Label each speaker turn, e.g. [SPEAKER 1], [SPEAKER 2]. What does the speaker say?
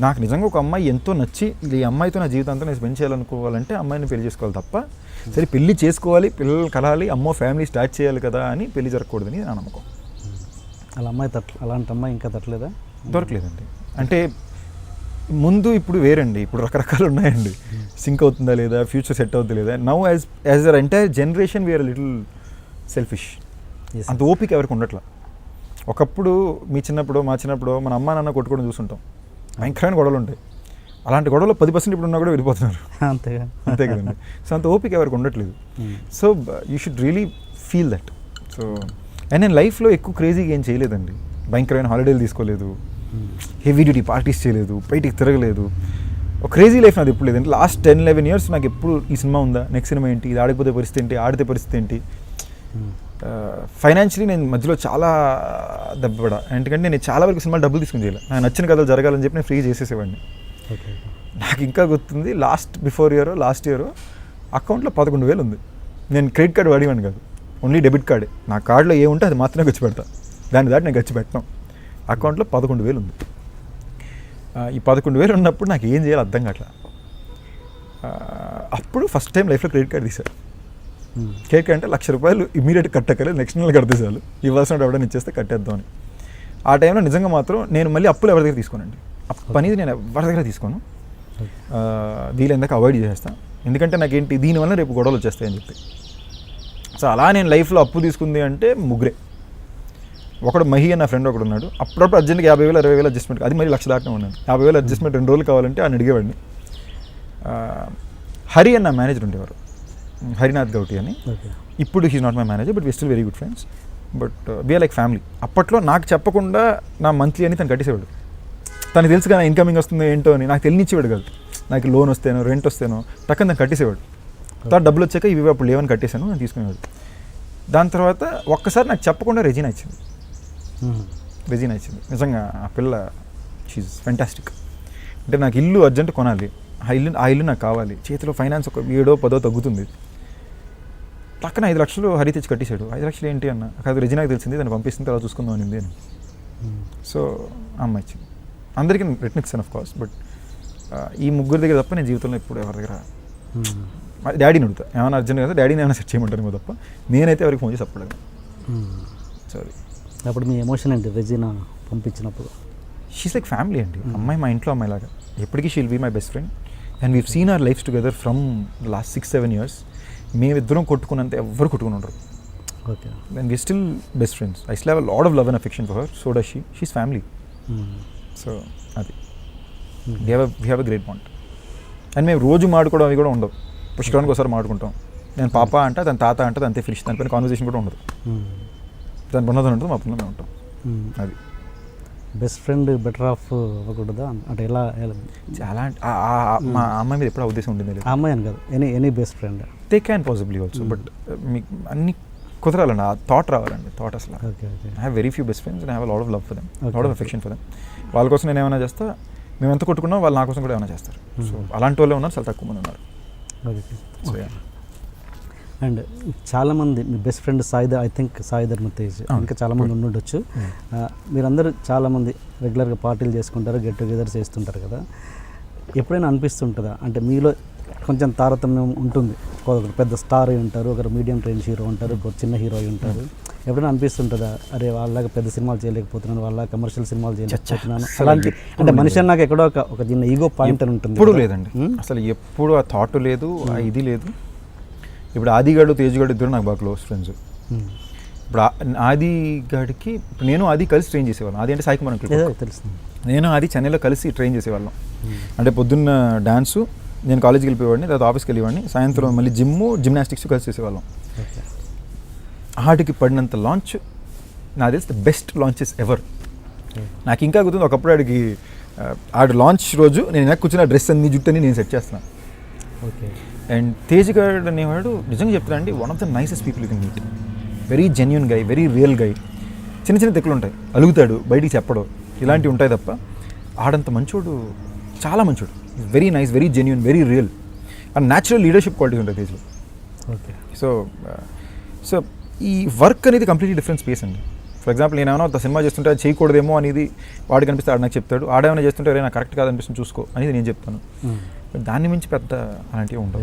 [SPEAKER 1] నాకు నిజంగా ఒక అమ్మాయి ఎంతో నచ్చి ఈ అమ్మాయితో నా జీవితాంతం నేను స్పెండ్ చేయాలనుకోవాలంటే అమ్మాయిని పెళ్ళి చేసుకోవాలి తప్ప సరే పెళ్ళి చేసుకోవాలి పిల్లలు కలాలి అమ్మో ఫ్యామిలీ స్టార్ట్ చేయాలి కదా అని పెళ్ళి జరగకూడదని నా నమ్మకం.
[SPEAKER 2] అలా అమ్మాయి అలాంటి అమ్మాయి ఇంకా తట్టలేదా?
[SPEAKER 1] దొరకలేదండి. అంటే ముందు ఇప్పుడు వేరండి. ఇప్పుడు రకరకాలు ఉన్నాయండి. సింక్ అవుతుందా లేదా? ఫ్యూచర్ సెట్ అవుతుందా లేదా? Now as as are entire generation we are little selfish అంత ఓపిక ఎవరికి ఉండట్లా. ఒకప్పుడు మీ చిన్నప్పుడు మా చిన్నప్పుడు మన అమ్మ నాన్న కొట్టుకోవడం చూస్తుంటాం భయంకరమైన గొడవలు ఉంటాయి. అలాంటి గొడవలు పది పర్సెంట్ ఇప్పుడు ఉన్నా కూడా వెళ్ళిపోతున్నారు.
[SPEAKER 2] అంతేగా.
[SPEAKER 1] అంతే కదండి. సో అంత ఓపిక ఎవరికి ఉండట్లేదు. So you should really feel that so and నేను లైఫ్లో ఎక్కువ క్రేజీగా ఏం చేయలేదండి. భయంకరమైన హాలిడేలు తీసుకోలేదు. హెవీ డ్యూటీ పార్టీస్ చేయలేదు. బయటికి తిరగలేదు. ఒక క్రేజీ లైఫ్ నాది ఎప్పుడు లేదంటే లాస్ట్ టెన్ లెవెన్ ఇయర్స్ నాకు ఎప్పుడు ఈ సినిమా ఉందా? నెక్స్ట్ సినిమా ఏంటి? ఇది ఆడిపోతే పరిస్థితి ఏంటి? ఆడితే పరిస్థితి ఏంటి. ఫైనాన్షియలీ నేను మధ్యలో చాలా దెబ్బపడా ఎందుకంటే నేను చాలా వరకు సినిమా డబ్బులు తీసుకుని చేయలేదు నాకు నచ్చిన కథలు జరగాలని చెప్పి నేను ఫ్రీ చేసేసేవాడిని.
[SPEAKER 2] ఓకే.
[SPEAKER 1] నాకు ఇంకా గుర్తుంది last before year last year అకౌంట్లో పదకొండు వేలు ఉంది. నేను క్రెడిట్ కార్డు వాడివాడిని కాదు. ఓన్లీ డెబిట్ కార్డే నా కార్డులో ఏముంటే అది మాత్రమే ఖర్చు పెడతా. దాని దాటి నేను ఖర్చు పెట్టను. అకౌంట్లో పదకొండు వేలు ఉంది. ఈ పదకొండు వేలు ఉన్నప్పుడు నాకు ఏం చేయాలో అర్థం కావట్లా. ఆ, అప్పుడు ఫస్ట్ టైం లైఫ్లో క్రెడిట్ కార్డు
[SPEAKER 2] Hmm.
[SPEAKER 1] కేక్ అంటే లక్ష రూపాయలు ఇమీడియట్ కట్టకలేదు నెక్స్ట్ నెల కడితే చాలు. ఇవ్వాల్సిన ఎవడని ఇచ్చేస్తే కట్టేద్దాం అని. ఆ టైంలో నిజంగా మాత్రం నేను మళ్ళీ అప్పులు ఎవరి దగ్గర తీసుకోనండి. అప్పు అనేది నేను ఎవరి దగ్గర తీసుకోను. వీలైందాక అవాయిడ్ చేసేస్తాను ఎందుకంటే నాకేంటి దీనివల్ల రేపు గొడవలు వచ్చేస్తాయని చెప్పి. సో అలా నేను లైఫ్లో అప్పు తీసుకుంది అంటే ముగ్గురే. ఒకడు మహి అన్న ఫ్రెండ్ ఒకడు ఉన్నాడు. అప్పుడప్పుడు అర్జెంట్గా యాభై వేలు అరవై వేలు అడ్జస్ట్మెంట్ అది మరి లక్ష దాటినే ఉన్నాను. యాభై వేలు అడ్జస్ట్మెంట్ రెండు రోజులు కావాలంటే ఆయన అడిగేవాడిని. హరి అన్న మేనేజర్ ఉండేవారు. హరినాథ్ గౌటి అని. ఇప్పుడు he's not my manager but we still very good friends but we're like family అప్పట్లో నాకు చెప్పకుండా నా మంత్లీ అని తను కట్టేసేవాడు. తనకు తెలుసు కదా ఇన్కమింగ్ వస్తుందో ఏంటో అని నాకు తెలియనిచ్చేవాడు కాదు. నాకు లోన్ వస్తేనో రెంట్ వస్తేనో టక్కన తను కట్టేసేవాడు. తర్వాత డబ్బులు వచ్చాక ఇవి అప్పుడు లేవని కట్టేశాను నేను తీసుకునేవాడు. దాని తర్వాత ఒక్కసారి నాకు చెప్పకుండా రెజీనా ఇచ్చింది. రెజీనా ఇచ్చింది. నిజంగా ఆ పిల్ల షీజ్ ఫెంటాస్టిక్ అంటే నాకు ఇల్లు అర్జెంట్ కొనాలి. ఆ ఇల్లు ఆ ఇల్లు నాకు కావాలి. చేతిలో ఫైనాన్స్ ఒక ఏడో పదో తగ్గుతుంది. పక్కన ఐదు లక్షలు హరి తెచ్చి కట్టేశాడు. ఐదు లక్షలు ఏంటి అన్న? కాదు రెజినాకి తెలిసింది దాన్ని పంపిస్తుంది అలా చూసుకుందాం అనింది అని.
[SPEAKER 2] Hmm.
[SPEAKER 1] సో అమ్మాయి ఇచ్చింది. అందరికీ రిటర్న్ ఇస్తాను ఆఫ్ కోర్స్ బట్ ఈ ముగ్గురు దగ్గర తప్ప నేను జీవితంలో ఎప్పుడు ఎవరి దగ్గర
[SPEAKER 2] Hmm.
[SPEAKER 1] డాడీని అడుగుతా. ఏమైనా అర్జెంట్ కదా డాడీని ఏమైనా సెట్ చేయమంటారు తప్ప నేనైతే ఎవరికి ఫోన్ చేసి చెప్పలేదు.
[SPEAKER 2] Hmm.
[SPEAKER 1] సారీ
[SPEAKER 2] అప్పుడు మీ ఎమోషన్ ఏంటి రెజీనా పంపించినప్పుడు?
[SPEAKER 1] షీస్ లైక్ ఫ్యామిలీ అండి. అమ్మాయి మా ఇంట్లో అమ్మాయి లాగా. ఎప్పటికీ she'll be my best friend and we've seen our lives together from last six seven years మేమిద్దరం కొట్టుకున్నంత ఎవ్వరు కొట్టుకుని ఉండరు.
[SPEAKER 2] Okay.
[SPEAKER 1] And we still best friends I still have lot of love and affection for her so does she she's family
[SPEAKER 2] Hmm.
[SPEAKER 1] So అది. We have we have a great bond and మేము రోజు మాడుకోవడం అవి కూడా ఉండవు. పుష్కరానికి ఒకసారి మాడుకుంటాం. నేను పాప అంటే తన తాత అంటే అంతే ఫినిష్. దానిపైన కాన్వర్సేషన్ కూడా ఉండదు.
[SPEAKER 2] Hmm.
[SPEAKER 1] దాని ఉన్నదని ఉంటుంది మా పనులు మేము ఉంటాం.
[SPEAKER 2] Hmm.
[SPEAKER 1] అది.
[SPEAKER 2] బెస్ట్ ఫ్రెండ్ బెటర్ ఆఫ్ అవ్వకూడదా అంటే ఎలా
[SPEAKER 1] చాలా మా అమ్మాయి మీద ఎప్పుడు ఉద్దేశం ఉండింది లేదు.
[SPEAKER 2] అమ్మాయి అని కాదు. Any any best friend
[SPEAKER 1] they can possibly also but మీకు అన్ని కుదరాలండి. ఆ థాట్ రావాలండి థాట్ అసలు. I have very few best friends and have lot of love for them. Lot of affection for them వాళ్ళ కోసం నేను ఏమైనా చేస్తా మేము ఎంత కొట్టుకున్నా వాళ్ళు నా కోసం కూడా ఏమైనా చేస్తారు. So
[SPEAKER 2] Hmm.
[SPEAKER 1] అలాంటి వాళ్ళే ఉన్నారు చాలా తక్కువ మంది ఉన్నారు.
[SPEAKER 2] అండ్ చాలామంది మీ best friend Saidhar I think Saidhar Tej
[SPEAKER 1] అవును.
[SPEAKER 2] ఇంకా చాలామంది ఉండుండొచ్చు. ఆ, మీరందరూ చాలామంది రెగ్యులర్గా పార్టీలు చేసుకుంటారు గెట్ టుగెదర్ చేస్తుంటారు కదా. ఎప్పుడైనా అనిపిస్తుంటుందా? అంటే మీలో కొంచెం తారతమ్యం ఉంటుంది. ఒకరు పెద్ద స్టార్ అయి ఉంటారు ఒకరు మీడియం రేంజ్ హీరో ఉంటారు ఒకరు చిన్న హీరో అయి ఉంటారు. ఎప్పుడైనా అనిపిస్తుంటుందా? అరే వాళ్ళగా పెద్ద సినిమాలు చేయలేకపోతున్నాను వాళ్ళ కమర్షియల్ సినిమాలు చేయలేకపోతున్నాను అలాంటి అంటే మనిషి అన్నాక ఎక్కడో ఒక ఒక చిన్న ఈగో పాయింట్ అని ఉంటుంది
[SPEAKER 1] ఎప్పుడు. లేదండి? అసలు ఎప్పుడు ఆ థాట్ లేదు ఆ ఇది లేదు. ఇప్పుడు ఆదిగాడు తేజ్గాడు ఇద్దరు నాకు బాగా క్లోజ్ ఫ్రెండ్స్. ఇప్పుడు ఆది గాడికి ఇప్పుడు నేను ఆది కలిసి ట్రైన్ చేసేవాళ్ళం. ఆది అంటే సాయికుమార్ అంకుల్
[SPEAKER 2] ఏదో తెలుస్తుంది.
[SPEAKER 1] నేను అది చెన్నైలో కలిసి ట్రైన్ చేసేవాళ్ళం. అంటే పొద్దున్న డాన్సు నేను కాలేజ్కి వెళ్ళిపోయేవాడిని తర్వాత ఆఫీస్కి వెళ్ళేవాడిని. సాయంత్రం మళ్ళీ జిమ్ జిమ్నాస్టిక్స్ కలిసి చేసేవాళ్ళం. ఆటికి పడినంత లాంచ్ నాకు తెలిసి ద బెస్ట్ లాంచెస్ ఎవర్ నాకు ఇంకా గుర్తుంది ఒకప్పుడు ఆడికి ఆడు లాంచ్ రోజు నేను వెనక్కి కూర్చున్న డ్రెస్ అన్ని జుట్టు అని నేను సెట్ చేస్తున్నాను
[SPEAKER 2] ఓకే.
[SPEAKER 1] అండ్ తేజ్ గారు అనేవాడు నిజంగా చెప్తాను అండి one of the nicest people can meet very genuine guy very real guy చిన్న చిన్న తెక్కులు ఉంటాయి. అలుగుతాడు బయటికి చెప్పడు. ఇలాంటివి ఉంటాయి తప్ప ఆడంత మంచోడు చాలా మంచోడు. Very nice very genuine very real and natural leadership qualities ఉంటాయి తేజ్లో
[SPEAKER 2] ఓకే
[SPEAKER 1] సో సో ఈ వర్క్ అనేది కంప్లీట్లీ డిఫరెంట్ స్పేస్ అండి. ఫర్ ఎగ్జాంపుల్ నేను ఏమైనా ఒక సినిమా చేస్తుంటే అది చేయకూడదేమో అనేది వాడికి అనిపిస్తే ఆడు నాకు చెప్తాడు. ఆడేమైనా చేస్తుంటే "రే, నాకు కరెక్ట్ కాదు అనిపిస్తుంది చూసుకో అనేది నేను చెప్తాను.
[SPEAKER 2] ఉమ్.
[SPEAKER 1] దాన్ని మించి పెద్ద అలాంటివి ఉండవు.